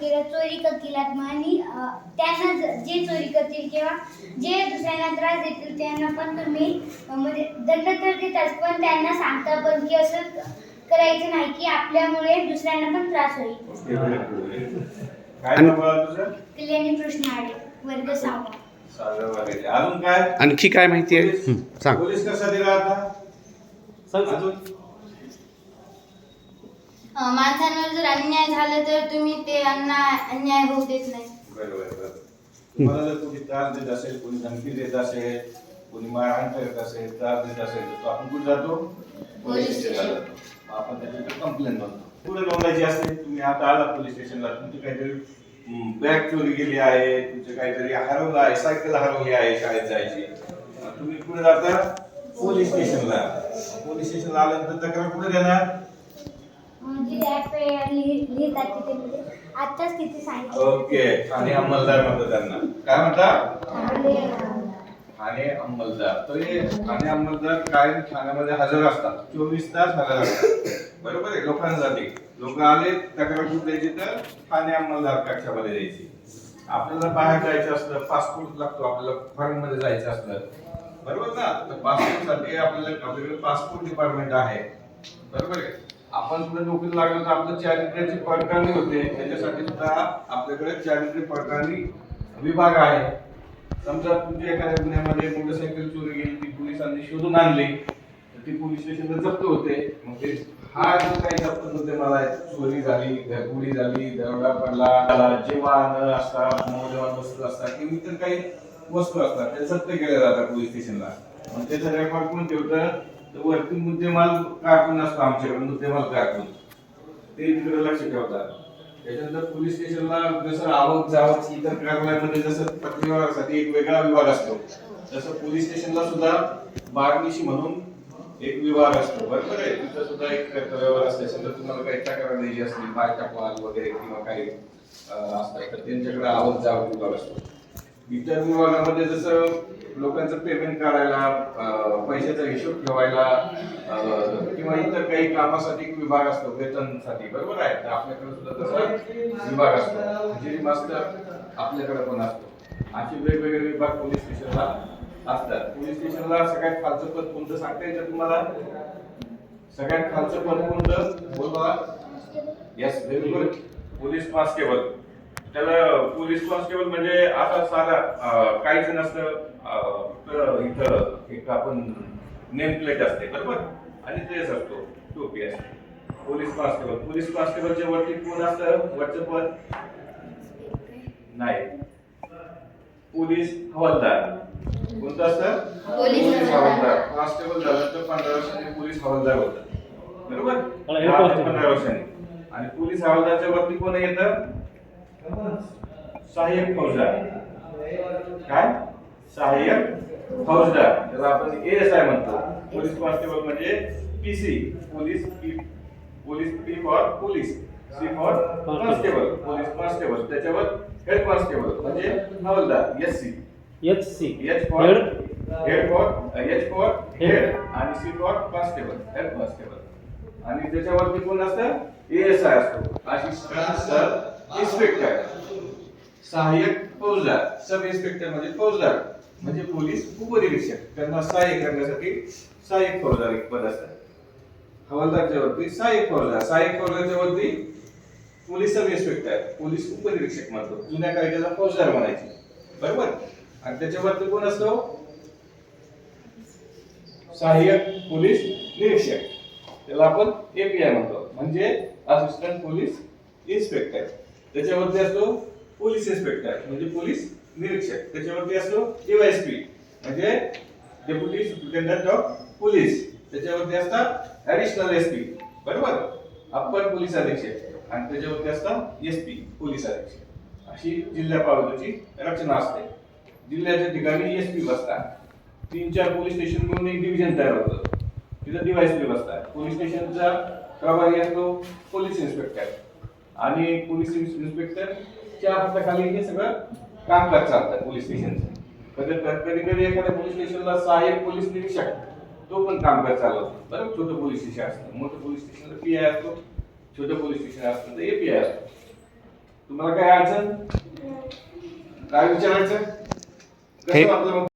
केलं चोरी का केलात मग आणि त्यांना ज- चोरी करतील किंवा जे दुसऱ्यांना त्रास देतील त्यांना पण तुम्ही म्हणजे दंड तर देताच पण त्यांना सांगता पण की असं करायचं नाही की आपल्यामुळे दुसऱ्यांना पण त्रास होईल. काय नाव बाळा तुझं? कल्याणी कृष्ण आडे वर्ग सहावा. अजून काय? आणखी काय माहिती आहे? सांग. पोलीस कसा दिला आता? माणसांवर जर अन्याय झाला तर तुम्ही ते अन्याय अन्याय होऊ देत नाही. बरोबर बरोबर. तुम्हाला जर कोणी त्रास देत असेल कोणी धमकी देत असेल कोणी मारहाण करत असेल त्रास देत असेल तर तो आपण कुठे जातो? पोलीस स्टेशनला जातो. आपण त्याच्याकडे कंप्लेंट बनतो. पुढे नोंदायची असते? तुम्ही आता आला पोलीस स्टेशनला. तुमची काहीतरी बॅग चोरी गेली आहे तुमचं काहीतरी हरवलं आहे सायकल हरवली आहे शाळेत जायची. तुम्ही कुठे जाता? पोलीस स्टेशनला. पोलीस स्टेशनला आल्यानंतर तक्रार कुठे देणार? लिहितात तिथे म्हणजे सांगितलं. ओके. ठाणे अंमलदार म्हणतात त्यांना. काय म्हणतात आणि, ठाणे अंमलदार. तर हे ठाणे अंमलदार कायम ठाण्यामध्ये हजर असतात? चोवीस तास हजर असतात. बरोबर आहे? लोकांसाठी. लोक आले तक्रार कुठे द्यायची तर ठाणे अंमलदार कक्षामध्ये द्यायची. आपल्याला बाहेर जायचं असलं पासपोर्ट लागतो आपल्याला फॉरेन मध्ये जायचं असलं. बरोबर ना? तर पासपोर्टसाठी आपल्याला आपल्याकडे पासपोर्ट डिपार्टमेंट आहे. बरोबर आहे? आपण सुद्धा नोकरी लागलो तर आपलं चारित्र्याची पडताळणी होते. त्याच्यासाठी सुद्धा आपल्याकडे चारित्र्य पडताळणी विभाग आहे. समजा तुमच्या एखाद्या गुन्ह्यामध्ये मोटरसायकल चोरी गेली ती पोलिसांनी शोधून आणली तर ती पोलीस स्टेशनला जप्त होते. मग ते हा जो काही जप्त होते मला चोरी झाली घरगुडी झाली दरोडा पडला जे वाहन असतात मौजवान वस्तू असतात किंवा इतर काही वस्तू असतात ते जप्त केल्या जातात पोलीस स्टेशनला. मग त्याचा रेकॉर्ड पण ठेवतं? तर वरती मुद्देमाल कारकून असतो आमच्याकडे मुद्देमाल कारकून ते तिकडे लक्ष ठेवतात. त्याच्यानंतर पोलीस स्टेशनला जसं आवक जावक इतर कार्यालयामध्ये जसं पत्रव्यवहारासाठी एक वेगळा विभाग असतो. तसं पोलीस स्टेशनला सुद्धा बारनिशी म्हणून एक विभाग असतो. बरोबर आहे? तिथं सुद्धा एक व्यवहार असते. समजा तुम्हाला काही टाकायला द्यायची असतील बायका पाल वगैरे किंवा काही असतात तर त्यांच्याकडे आवक जावक विभाग असतो. इतर विभागामध्ये जसं लोकांचं पेमेंट काढायला पैशाचा हिशोब ठेवायला किंवा इतर काही कामासाठी विभाग असतो वेतनसाठी बरोबर आहे? तर आपल्याकडे सुद्धा तसा विभाग असतो. म्हणजे हजेरी मास्टर आपल्याकडे पण असतो. असे वेगवेगळे विभाग पोलीस स्टेशनला असतात. पोलीस स्टेशनला सगळ्यात खालचं पद कोणतं सांगता येतं तुम्हाला? सगळ्यात खालचं पद कोणतं? बोल बघा yes very good police constable त्याला पोलीस कॉन्स्टेबल म्हणजे आता साधा काहीच नसतं इथं एक आपण नेम प्लेट असते बरोबर? आणि ड्रेस असतो टोपी असते. पोलीस कॉन्स्टेबल पोलीस कॉन्स्टेबलच्या वरती कोण असतं? वरचं पद नाही. पोलीस हवालदार. कोणतं असतं? पोलीस हवालदार. कॉन्स्टेबल झालं तर पंधरा वर्षांनी पोलीस हवालदार होतं. बरोबर. पंधरा वर्षांनी. आणि पोलीस हवालदारच्या वरती कोण येतं? सहाय्यक फौजदार. काय? सहाय्यक फौजदार. त्याला आपण एस आय म्हणतो. पोलीस कॉन्स्टेबल म्हणजे PC police P police P for police C for constable police constable त्याच्यावर हेड कॉन्स्टेबल म्हणजे हवालदार S C H C H for head for H for head आणि C for constable head constable आणि त्याच्यावरती कोण असतं? A S I असतो. Assistant sub inspector सहाय्यक फौजदार. सब इन्स्पेक्टर म्हणजे फौजदार. म्हणजे पोलीस उपनिरीक्षक. त्यांना सहाय्य करण्यासाठी सहाय्यक फौजदार एक पद असतात हवालदारच्या वरती सहाय्यक फौजदार. सहाय्यक फौजदारच्या वरती पोलीस सब इन्स्पेक्टर पोलीस उपनिरीक्षक म्हणतो. जुन्या कायद्याला फौजदार म्हणायचे. बरोबर? आणि त्याच्यावरती कोण असतो? सहाय्यक पोलीस निरीक्षक. त्याला आपण एपीआय म्हणतो. म्हणजे असिस्टंट पोलीस इन्स्पेक्टर त्याच्यावरती असतो पोलीस इन्स्पेक्टर म्हणजे पोलीस निरीक्षक. त्याच्यावरती असतो डीवायएसपी म्हणजे डेप्युटी सुप्रिटेंडंट ऑफ पोलीस त्याच्यावरती असतात ऍडिशनल एसपी बरोबर? अप्पर पोलीस अधीक्षक. आणि त्याच्यावरती असतात एसपी पोलीस अधीक्षक. अशी जिल्हा पावलाची रचना असते. जिल्ह्याच्या ठिकाणी एसपी बसतात. तीन चार पोलीस स्टेशन म्हणून एक डिव्हिजन तयार होतं. तिथं डीवायएसपी बसतात. पोलीस स्टेशनचा प्रभारी असतो पोलीस इन्स्पेक्टर आणि पोलीस इन्स्पेक्टरच्या हाताखाली हे सगळं कामकाज चालतं पोलीस स्टेशनचं. कधी कधी कधी एखाद्या पोलीस स्टेशनला सहाय्यक पोलीस निरीक्षक तो पण कामकाज चालवतो बरं छोटं पोलीस स्टेशन असतं मोठं पोलीस स्टेशनला पी आय असतो छोटं पोलीस स्टेशन असतं तर ए पी आय असतो. तुम्हाला काय अडचण? काय विचारायचं? कसं वाटलं मग?